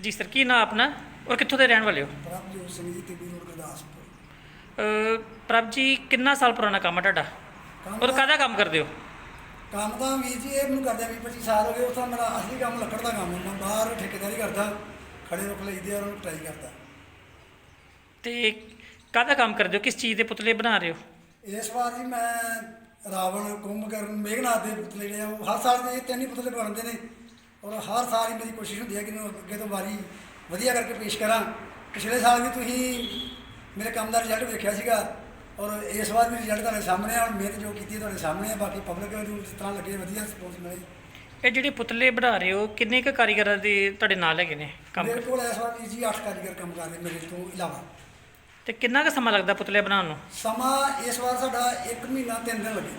ਜੀ ਸਰ ਕੀ ਨਾਮ ਆਪਣਾ? ਔਰ ਕਿੱਥੋਂ ਦੇ ਰਹਿਣ ਵਾਲੇ ਹੋ? ਪ੍ਰਭਜੋਤ ਸਿੰਘ ਜੀ ਰੋਡ ਗੁਰਦਾਸਪੁਰ। ਅਹ ਪ੍ਰਭ ਜੀ ਕਿੰਨਾ ਸਾਲ ਪੁਰਾਣਾ ਕੰਮ ਹੈ ਤੁਹਾਡਾ? ਕੰਮ ਔਰ ਤਾਂ- ਕਾਹਦਾ ਕੰਮ ਕਰਦੇ ਹੋ? ਕੰਮ ਤਾਂ ਵੀਰ ਜੀ ਇਹ ਮੈਨੂੰ ਕਰਦਿਆਂ 20 25 ਸਾਲ ਹੋ ਗਏ ਉਹ ਤਾਂ ਮੇਰਾ ਅਸਲੀ ਕੰਮ ਲੱਕੜ ਦਾ ਕੰਮ ਹੈ ਮੈਂ ਬਾਹਰ ਠੇਕੇਦਾਰੀ ਕਰਦਾ ਖੜੇ ਰੁਕ ਲਈਦੇ ਔਰ ਟਰਾਈ ਕਰਦਾ। ਤੇ ਕਾਹਦਾ ਕੰਮ ਕਰਦੇ ਹੋ? ਕਿਸ ਚੀਜ਼ ਦੇ ਪੁਤਲੇ ਬਣਾ ਰਹੇ ਹੋ? ਇਸ ਵਾਰ ਜੀ ਮੈਂ ਰਾਵਣ ਕੁੰਭਕਰਨ ਮੇਘਨਾਥ ਦੇ ਪੁਤਲੇ ਜਿਹੜੇ ਆ ਉਹ ਹਰ ਸਾਲ ਦੇ ਤਿੰਨ ਹੀ ਪੁਤਲੇ ਬਣਦੇ ਨੇ। ਔਰ ਹਰ ਸਾਲ ਹੀ ਮੇਰੀ ਕੋਸ਼ਿਸ਼ ਹੁੰਦੀ ਹੈ ਕਿ ਇਹਨੂੰ ਅੱਗੇ ਤੋਂ ਵਾਰੀ ਵਧੀਆ ਕਰਕੇ ਪੇਸ਼ ਕਰਾਂ। ਪਿਛਲੇ ਸਾਲ ਵੀ ਤੁਸੀਂ ਮੇਰੇ ਕੰਮ ਦਾ ਰਿਜ਼ਲਟ ਵੇਖਿਆ ਸੀਗਾ ਔਰ ਇਸ ਵਾਰ ਵੀ ਰਿਜ਼ਲਟ ਤੁਹਾਡੇ ਸਾਹਮਣੇ ਆ ਔਰ ਮਿਹਨਤ ਜੋ ਕੀਤੀ ਤੁਹਾਡੇ ਸਾਹਮਣੇ ਆ ਬਾਕੀ ਪਬਲਿਕ ਨੂੰ ਜਿਸ ਤਰ੍ਹਾਂ ਲੱਗੇ ਵਧੀਆ ਰਿਸਪੌਂਸ ਮਿਲੇ। ਇਹ ਜਿਹੜੇ ਪੁਤਲੇ ਬਣਾ ਰਹੇ ਹੋ ਕਿੰਨੇ ਕੁ ਕਾਰੀਗਰਾਂ ਦੇ ਤੁਹਾਡੇ ਨਾਲ ਹੈਗੇ ਨੇ ਕੰਮ? ਮੇਰੇ ਕੋਲ ਇਸ ਵਾਰ ਵੀਰ ਜੀ 8 ਕਾਰੀਗਰ ਕੰਮ ਕਰ ਰਹੇ ਮੇਰੇ ਤੋਂ ਇਲਾਵਾ। ਤੇ ਕਿੰਨਾ ਕੁ ਸਮਾਂ ਲੱਗਦਾ ਪੁਤਲੇ ਬਣਾਉਣ ਨੂੰ? ਸਮਾਂ ਇਸ ਵਾਰ ਸਾਡਾ 1 ਮਹੀਨਾ 3 ਦਿਨ ਲੱਗੇ।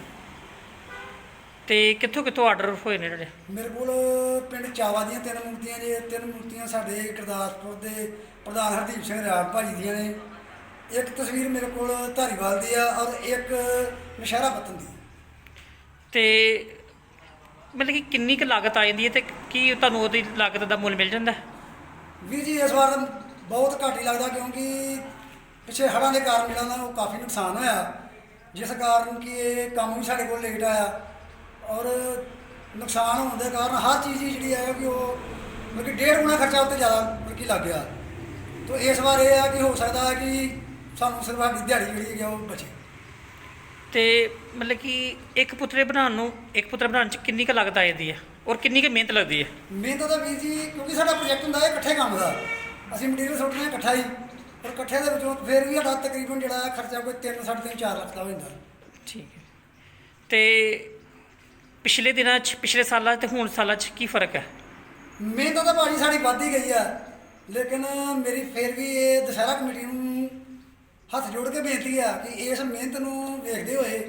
ਤੇ ਕਿੱਥੋਂ ਕਿੱਥੋਂ ਆਰਡਰ ਹੋਏ ਨੇ ਤੁਹਾਡੇ? ਮੇਰੇ ਕੋਲ ਪਿੰਡ ਚਾਵਾ ਦੀਆਂ ਤਿੰਨ ਮੂਰਤੀਆਂ ਜੇ ਤਿੰਨ ਮੂਰਤੀਆਂ ਸਾਡੇ ਗੁਰਦਾਸਪੁਰ ਦੇ ਪ੍ਰਧਾਨ ਹਰਦੀਪ ਸਿੰਘ ਰਾਜ ਭਾਜੀ ਦੀਆਂ ਨੇ। ਇੱਕ ਤਸਵੀਰ ਮੇਰੇ ਕੋਲ ਧਾਰੀਵਾਲ ਦੀ ਆ ਔਰ ਇੱਕ ਨਸ਼ਹਿਰਾ ਪੱਤਨ ਦੀ। ਤੇ ਮਤਲਬ ਕਿ ਕਿੰਨੀ ਕੁ ਲਾਗਤ ਆ ਜਾਂਦੀ ਹੈ ਤੇ ਕੀ ਤੁਹਾਨੂੰ ਉਹਦੀ ਲਾਗਤ ਦਾ ਮੁੱਲ ਮਿਲ ਜਾਂਦਾ? ਹੈ? ਵੀਰ ਜੀ ਇਸ ਵਾਰ ਤਾਂ ਬਹੁਤ ਘੱਟ ਹੀ ਲੱਗਦਾ ਕਿਉਂਕਿ ਪਿਛੇ ਹੜ੍ਹਾਂ ਦੇ ਕਾਰਨ ਜਿਹੜਾ ਨਾ ਉਹ ਕਾਫੀ ਨੁਕਸਾਨ ਹੋਇਆ। ਜਿਸ ਕਾਰਨ ਕਿ ਇਹ ਕੰਮ ਵੀ ਸਾਡੇ ਕੋਲ ਲੇਟ ਆਇਆ। ਔਰ ਨੁਕਸਾਨ ਹੋਣ ਦੇ ਕਾਰਨ ਹਰ ਚੀਜ਼ ਜਿਹੜੀ ਹੈ ਕਿ ਉਹ ਮਤਲਬ ਕਿ ਡੇਢ ਗੁਣਾ ਖਰਚਾ ਉੱਤੇ ਜ਼ਿਆਦਾ ਮਤਲਬ ਕਿ ਲੱਗ ਗਿਆ। ਤੋ ਇਸ ਵਾਰ ਇਹ ਹੈ ਕਿ ਹੋ ਸਕਦਾ ਹੈ ਕਿ ਸਾਨੂੰ ਸਿਰਫ ਸਾਡੀ ਦਿਹਾੜੀ ਜਿਹੜੀ ਹੈਗੀ ਆ ਉਹ ਬਚੇ। ਤੇ ਮਤਲਬ ਕਿ ਇੱਕ ਪੁਤਲੇ ਬਣਾਉਣ ਨੂੰ ਇੱਕ ਪੁਤਲਾ ਬਣਾਉਣ ਚ ਕਿੰਨੀ ਕੁ ਲਾਗਤ ਆ ਜਾਂਦੀ ਹੈ? ਔਰ ਕਿੰਨੀ ਕੁ ਮਿਹਨਤ ਲੱਗਦੀ ਹੈ? ਮਿਹਨਤ ਤਾਂ ਵੀਰ ਜੀ ਕਿਉਂਕਿ ਸਾਡਾ ਪ੍ਰੋਜੈਕਟ ਹੁੰਦਾ ਹੈ ਇਕੱਠੇ ਕੰਮ ਦਾ। ਅਸੀਂ ਮਟੀਰੀਅਲ ਸੁੱਟਦੇ ਹਾਂ ਇਕੱਠਾ ਹੀ ਪਰ ਇਕੱਠੇ ਦੇ ਵਿੱਚੋਂ ਫਿਰ ਵੀ ਸਾਡਾ ਤਕਰੀਬਨ ਜਿਹੜਾ ਖਰਚਾ ਕੋਈ 3 ਸਾਢੇ ਤਿੰਨ 4 ਲੱਖ ਦਾ ਹੋ ਜਾਂਦਾ। ਠੀਕ ਹੈ। ਤੇ ਪਿਛਲੇ ਦਿਨਾਂ 'ਚ, ਪਿਛਲੇ ਸਾਲਾਂ 'ਚ ਤੇ ਹੁਣ ਸਾਲਾਂ 'ਚ ਕੀ ਫ਼ਰਕ ਹੈ? ਮਿਹਨਤ ਤਾਂ ਭਾਜੀ ਸਾਡੀ ਵੱਧ ਹੀ ਗਈ ਆ ਲੇਕਿਨ ਮੇਰੀ ਫਿਰ ਵੀ ਇਹ ਦੁਸਹਿਰਾ ਕਮੇਟੀ ਨੂੰ ਹੱਥ ਜੋੜ ਕੇ ਬੇਨਤੀ ਆ ਕਿ ਇਸ ਮਿਹਨਤ ਨੂੰ ਵੇਖਦੇ ਹੋਏ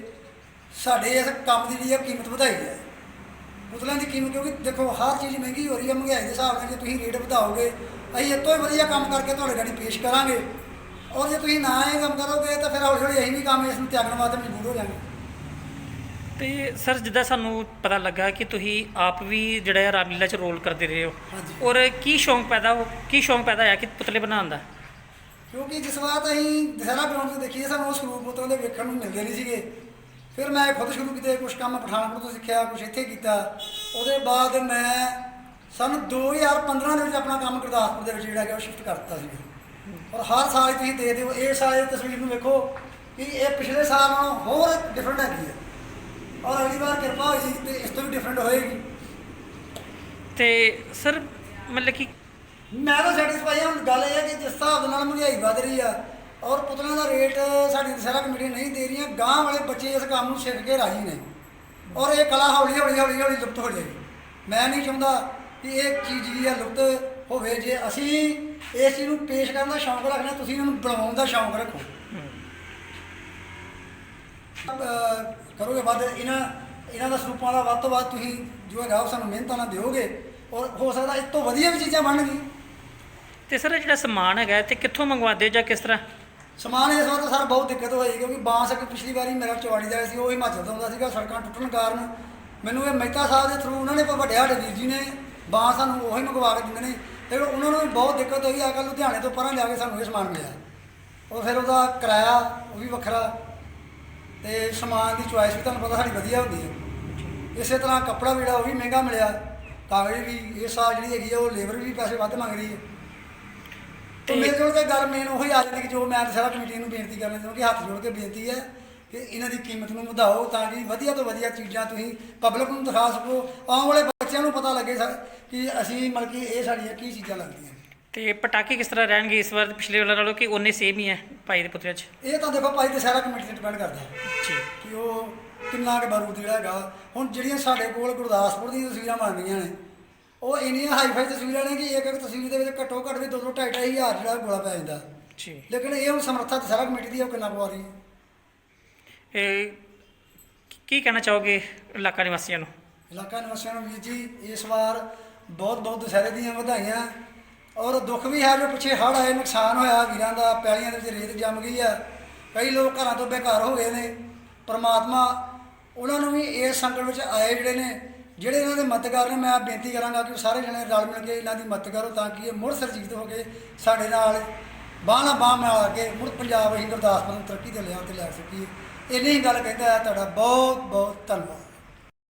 ਸਾਡੇ ਇਸ ਕੰਮ ਦੀ ਜਿਹੜੀ ਆ ਕੀਮਤ ਵਧਾਈ ਜਾਏ। ਪੁਤਲਿਆਂ ਦੀ ਕੀਮਤ ਕਿਉਂਕਿ ਦੇਖੋ, ਹਰ ਚੀਜ਼ ਮਹਿੰਗੀ ਹੋ ਰਹੀ ਹੈ ਮਹਿੰਗਾਈ ਦੇ ਹਿਸਾਬ ਨਾਲ ਜੇ ਤੁਸੀਂ ਰੇਟ ਵਧਾਓਗੇ, ਅਸੀਂ ਇਹ ਤੋਂ ਹੀ ਵਧੀਆ ਕੰਮ ਕਰਕੇ ਤੁਹਾਡੇ ਗਾੜੀ ਪੇਸ਼ ਕਰਾਂਗੇ। ਔਰ ਜੇ ਤੁਸੀਂ ਨਾ ਇਹ ਕੰਮ ਕਰੋਗੇ ਤਾਂ ਫਿਰ ਹੌਲੀ ਹੌਲੀ ਅਸੀਂ ਵੀ ਕੰਮ ਇਸ ਨੂੰ ਤਿਆਗਣ ਵਾਸਤੇ ਮਜਬੂਰ ਹੋ ਜਾਵਾਂਗੇ। ਤੇ ਸਰ ਜਿੱਦਾਂ ਸਾਨੂੰ ਪਤਾ ਲੱਗਾ ਕਿ ਤੁਸੀਂ ਆਪ ਵੀ ਜਿਹੜਾ ਹੈ ਰਾਮਲੀਲਾ 'ਚ ਰੋਲ ਕਰਦੇ ਰਹੇ ਹੋ ਹਾਂਜੀ। ਔਰ ਕੀ ਸ਼ੌਂਕ ਪੈਦਾ ਹੋ ਕੀ ਸ਼ੌਂਕ ਪੈਦਾ ਹੋਇਆ ਕਿ ਪੁਤਲੇ ਬਣਾਉਣ ਦਾ? ਕਿਉਂਕਿ ਜਿਸ ਵਾਰ ਅਸੀਂ ਦੁਸਹਿਰਾ ਗਰਾਊਂਡ ਤੇ ਦੇਖੀਏ ਸਾਨੂੰ ਉਹ ਸਰੂਪ ਪੁੱਤਰਾਂ ਦੇ ਵੇਖਣ ਨੂੰ ਮਿਲਦੇ ਨਹੀਂ ਸੀਗੇ। ਫਿਰ ਮੈਂ ਖੁਦ ਸ਼ੁਰੂ ਕੀਤੇ ਕੁਝ ਕੰਮ ਪਠਾਨਕੋਟ ਤੋਂ ਸਿੱਖਿਆ ਕੁਝ ਇੱਥੇ ਕੀਤਾ। ਉਹਦੇ ਬਾਅਦ ਮੈਂ ਸਨ 2015 ਦੇ ਵਿੱਚ ਆਪਣਾ ਕੰਮ ਗੁਰਦਾਸਪੁਰ ਦੇ ਵਿੱਚ ਜਿਹੜਾ ਕਿ ਉਹ ਸ਼ਿਫਟ ਕਰ ਦਿੱਤਾ ਸੀ ਔਰ ਹਰ ਸਾਲ ਤੁਸੀਂ ਦੇਖਦੇ ਹੋ ਇਹ ਸਾਲ ਦੀ ਤਸਵੀਰ ਨੂੰ ਵੇਖੋ ਕਿ ਇਹ ਪਿਛਲੇ ਸਾਲ ਨਾਲੋਂ ਹੋਰ ਡਿਫਰੈਂਟ ਹੈਗੀ ਹੈ ਔਰ ਅਗਲੀ ਵਾਰ ਕਿਰਪਾ ਹੋਈ ਤੇ ਇਸ ਤੋਂ ਵੀ ਡਿਫਰੈਂਟ ਹੋਏਗੀ। ਤੇ ਸਰ ਮਤਲਬ ਕਿ ਮੈਂ ਤਾਂ ਸੈਟੀਸਫਾਈ ਹਾਂ ਹੁਣ ਗੱਲ ਇਹ ਹੈ ਕਿ ਜਿਸ ਹਿਸਾਬ ਦੇ ਨਾਲ ਮਹਿੰਗਾਈ ਵਧ ਰਹੀ ਆ ਔਰ ਪੁਤਲਿਆਂ ਦਾ ਰੇਟ ਸਾਡੀ ਦਸਹਿਰਾ ਕਮੇਟੀ ਨਹੀਂ ਦੇ ਰਹੀਆਂ ਗਾਂਹ ਵਾਲੇ ਬੱਚੇ ਇਸ ਕੰਮ ਨੂੰ ਸਿੱਖ ਕੇ ਰਾਜੀ ਨੇ। ਔਰ ਇਹ ਕਲਾ ਹੌਲੀ ਹੌਲੀ ਹੌਲੀ ਹੌਲੀ ਲੁਪਤ ਹੋ ਜਾਏਗੀ। ਮੈਂ ਨਹੀਂ ਚਾਹੁੰਦਾ ਕਿ ਇਹ ਚੀਜ਼ ਜਿਹੜੀ ਆ ਲੁਪਤ ਹੋਵੇ ਜੇ ਅਸੀਂ ਇਸ ਚੀਜ਼ ਨੂੰ ਪੇਸ਼ ਕਰਨ ਦਾ ਸ਼ੌਂਕ ਰੱਖਦੇ ਹਾਂ, ਤੁਸੀਂ ਇਹਨੂੰ ਬਣਾਉਣ ਦਾ ਸ਼ੌਂਕ ਰੱਖੋ। ਕਰੋਗੇ ਵੱਧ ਇਹਨਾਂ ਇਹਨਾਂ ਦਾ ਸਰੂਪਾਂ ਦਾ ਵੱਧ ਤੋਂ ਵੱਧ ਤੁਸੀਂ ਜੋ ਹੈਗਾ ਉਹ ਸਾਨੂੰ ਮਿਹਨਤਾਂ ਨਾਲ ਦਿਓਗੇ ਔਰ ਹੋ ਸਕਦਾ ਇਸ ਤੋਂ ਵਧੀਆ ਵੀ ਚੀਜ਼ਾਂ ਬਣਨਗੀਆਂ ਤੇ ਸਰ ਇਹ ਜਿਹੜਾ ਸਮਾਨ ਹੈਗਾ ਤੇ ਕਿੱਥੋਂ ਮੰਗਵਾਉਂਦੇ ਹੋ ਜਾਂ ਕਿਸ ਤਰ੍ਹਾਂ? ਸਮਾਨ ਇਸ ਵਾਰ ਤਾਂ ਸਰ ਬਹੁਤ ਦਿੱਕਤ ਹੋਈ ਕਿਉਂਕਿ ਬਾਂਸ ਅੱਗੇ ਪਿਛਲੀ ਵਾਰੀ ਮੇਰਾ ਚਵਾੜੀ ਦਾ ਸੀ ਉਹ ਹਿਮਾਚਲ ਤੋਂ ਆਉਂਦਾ ਸੀਗਾ ਸੜਕਾਂ ਟੁੱਟਣ ਕਾਰਨ। ਮੈਨੂੰ ਇਹ ਮਹਿਤਾ ਸਾਹਿਬ ਦੇ ਥਰੂ ਉਹਨਾਂ ਨੇ ਵੱਡੇ ਸਾਡੇ ਵੀਰ ਜੀ ਨੇ ਬਾਂਸ ਸਾਨੂੰ ਉਹੀ ਮੰਗਵਾ ਕੇ ਦਿੰਦੇ ਨੇ। ਤੇ ਉਹਨਾਂ ਨੂੰ ਵੀ ਬਹੁਤ ਦਿੱਕਤ ਹੋਈ ਆ ਕੱਲ ਲੁਧਿਆਣੇ ਤੋਂ ਪਰਾਂ ਜਾ ਕੇ ਸਾਨੂੰ ਇਹ ਸਮਾਨ ਮਿਲਿਆ। ਉਹ ਫਿਰ ਉਹਦਾ ਕਿਰਾਇਆ ਉਹ ਵੀ ਵੱਖਰਾ। ਤੇ ਸਮਾਨ ਦੀ ਚੁਆਇਸ ਵੀ ਤੁਹਾਨੂੰ ਪਤਾ ਸਾਡੀ ਵਧੀਆ ਹੁੰਦੀ ਹੈ। ਇਸੇ ਤਰ੍ਹਾਂ ਕੱਪੜਾ ਜਿਹੜਾ ਉਹ ਵੀ ਮਹਿੰਗਾ ਮਿਲਿਆ ਕਾਗਜ਼ ਵੀ ਇਸ ਸਾਲ ਜਿਹੜੀ ਹੈਗੀ ਆ ਉਹ ਲੇਬਰ ਵੀ ਪੈਸੇ ਵੱਧ ਮੰਗ ਰਹੀ ਹੈ। ਤੇ ਤੇ- ਮੇਰੇ ਜੋੜ ਕੇ ਗੱਲ ਮੇਨ ਉਹੀ ਆ ਜਾਂਦੀ ਕਿ ਜੋ ਮੈਂ ਦਸਹਿਰਾ ਕਮੇਟੀ ਨੂੰ ਬੇਨਤੀ ਕਰਨਾ ਚਾਹੁੰਦਾ ਕਿ ਹੱਥ ਜੋੜ ਕੇ ਬੇਨਤੀ ਹੈ ਕਿ ਇਹਨਾਂ ਦੀ ਕੀਮਤ ਨੂੰ ਵਧਾਓ ਤਾਂ ਕਿ ਵਧੀਆ ਤੋਂ ਵਧੀਆ ਚੀਜ਼ਾਂ ਤੁਸੀਂ ਪਬਲਿਕ ਨੂੰ ਦਿਖਾ ਸਕੋ। ਆਉਣ ਵਾਲੇ ਬੱਚਿਆਂ ਨੂੰ ਪਤਾ ਲੱਗੇ ਕਿ ਅਸੀਂ ਮਤਲਬ ਕਿ ਇਹ ਸਾਡੀਆਂ ਕੀ ਚੀਜ਼ਾਂ ਲੱਗਦੀਆਂ। ਤੇ ਪਟਾਕੇ ਕਿਸ ਤਰ੍ਹਾਂ ਰਹਿਣਗੇ ਇਸ ਵਾਰ ਤੇ ਪਿਛਲੇ ਵਾਰ ਨਾਲੋਂ ਕਿ ਉਹਨੇ ਸੇਮ ਹੀ ਹੈ ਭਾਈ ਦੇ ਪੁਤਲਿਆਂ 'ਚ? ਇਹ ਤਾਂ ਦੇਖੋ ਭਾਈ ਦਸਹਿਰਾ ਕਮੇਟੀ ਤੇ ਡਿਪੈਂਡ ਕਰਦਾ। ਜੀ। ਕਿ ਉਹ ਕਿੰਨਾ ਕੁ ਬਾਰੂਦ ਜਿਹੜਾ ਹੈਗਾ। ਹੁਣ ਜਿਹੜੀਆਂ ਸਾਡੇ ਕੋਲ ਗੁਰਦਾਸਪੁਰ ਦੀਆਂ ਤਸਵੀਰਾਂ ਬਣਦੀਆਂ ਨੇ ਉਹ ਇੰਨੀਆਂ ਹਾਈ ਫਾਈ ਤਸਵੀਰਾਂ ਨੇ ਕਿ ਇੱਕ ਇੱਕ ਤਸਵੀਰ ਦੇ ਵਿੱਚ ਘੱਟੋ ਘੱਟ ਵੀ ਦੋ ਦੋ ਢਾਈ ਢਾਈ ਹਜ਼ਾਰ ਜਿਹੜਾ ਗੋਲਾ ਪੈ ਜਾਂਦਾ। ਜੀ। ਲੇਕਿਨ ਇਹ ਹੁਣ ਸਮਰੱਥਾ ਦਸਹਿਰਾ ਕਮੇਟੀ ਦੀ ਹੈ, ਉਹ ਕਿੰਨਾ ਪਵਾ ਰਹੀ ਹੈ। ਇਹ ਕੀ ਕਹਿਣਾ ਚਾਹੋਗੇ ਇਲਾਕਾ ਨਿਵਾਸੀਆਂ ਨੂੰ? ਇਲਾਕਾ ਨਿਵਾਸੀਆਂ ਨੂੰ ਵੀਰ ਜੀ ਇਸ ਵਾਰ ਬਹੁਤ ਬਹੁਤ ਦੁਸਹਿਰੇ ਦੀਆਂ ਵਧਾਈਆਂ। ਔਰ ਦੁੱਖ ਵੀ ਹੈ ਜੋ ਪਿੱਛੇ ਹੜ੍ਹ ਆਏ, ਨੁਕਸਾਨ ਹੋਇਆ, ਵੀਰਾਂ ਦਾ ਪੈਲੀਆਂ ਦੇ ਵਿੱਚ ਰੇਤ ਜੰਮ ਗਈ ਆ ਕਈ ਲੋਕ ਘਰਾਂ ਤੋਂ ਬੇਘਰ ਹੋ ਗਏ ਨੇ। ਪਰਮਾਤਮਾ ਉਹਨਾਂ ਨੂੰ ਵੀ ਇਸ ਸੰਕਟ ਵਿੱਚ ਆਏ ਜਿਹੜੇ ਨੇ, ਜਿਹੜੇ ਇਹਨਾਂ ਦੇ ਮਦਦਗਾਰ ਨੇ, ਮੈਂ ਬੇਨਤੀ ਕਰਾਂਗਾ ਕਿ ਸਾਰੇ ਜਣੇ ਰਲ ਮਿਲ ਕੇ ਇਹਨਾਂ ਦੀ ਮਦਦ ਕਰੋ ਤਾਂ ਕਿ ਇਹ ਮੁੜ ਸਰਜੀਤ ਹੋ ਕੇ ਸਾਡੇ ਨਾਲ ਬਾਂਹ ਨਾਲ ਬਾਂਹ ਆ ਕੇ ਮੁੜ ਪੰਜਾਬ ਅਸੀਂ ਗੁਰਦਾਸਪੁਰ ਨੂੰ ਤਰੱਕੀ ਦੇ ਲਿਆ ਤੇ ਲੈ ਸਕੀਏ। ਇੰਨੀ ਹੀ ਗੱਲ ਕਹਿੰਦਾ ਹੈ, ਤੁਹਾਡਾ ਬਹੁਤ ਬਹੁਤ ਧੰਨਵਾਦ।